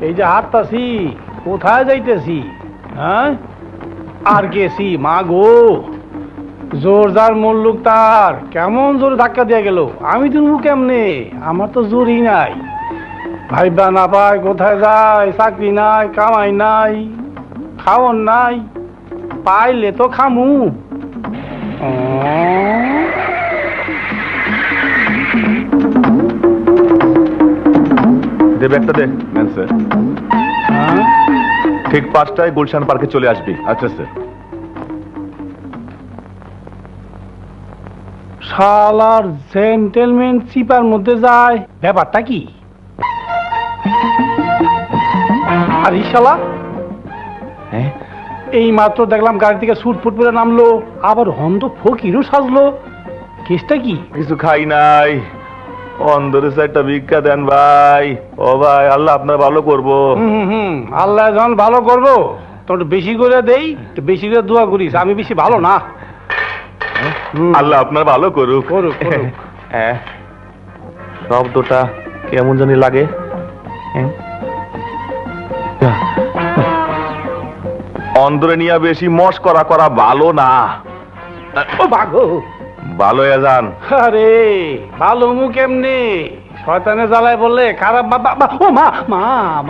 এই যে হাঁটতাছি, কোথায় যাইতেছি হ্যাঁ? আর গেছি, মা গো। জোর যার মল্লুক তার, কেমন জোরে ধাক্কা দিয়ে গেল। আমি তুলবো কেমনে? আমার তো জোরই নাই। ভাইবা না পায়, কোথায় যায়, চাকরি নাই, কামাই নাই, খাওয়ার নাই, পাইলে তো খামু। দে ব্যাগটা দে। নেন স্যার। হ্যাঁ? ঠিক পাঁচটায় গুলশান পার্কে চলে আসবি। আচ্ছা স্যার। শালার জেন্টেলম্যান চিপার মধ্যে যায়। ব্যাপারটা কি? আর এই শালা। হ্যাঁ? এই মাত্র দেখলাম গাড়ি থেকে সুট ফুট করে নামলো আবার হন্দ ফকিরও সাজলো। কেসটা কি? কিছু খাই নাই। অন্দরে একটা ভিক্ষা দেন ভাই। ও ভাই আল্লাহ আপনার ভালো করব। হুম হুম, হুম। আল্লাহ যখন ভালো করব তো বেশি করে দেই বেশি করে দোয়া করিস আমি বেশি ভালো না। আল্লাহ আপনার ভালো করুক। করুক, করুক। হ্যাঁ। শব্দটা কেমন জানি লাগে। হ্যাঁ? অন্দরে নিয়ে বেশি মস করা করা ভালো না। ও বাগো ভালো যান। আরে ভালো মুখ এমনি শয়তানে জ্বালায় বললে খারাপ বাবা ও মা মা।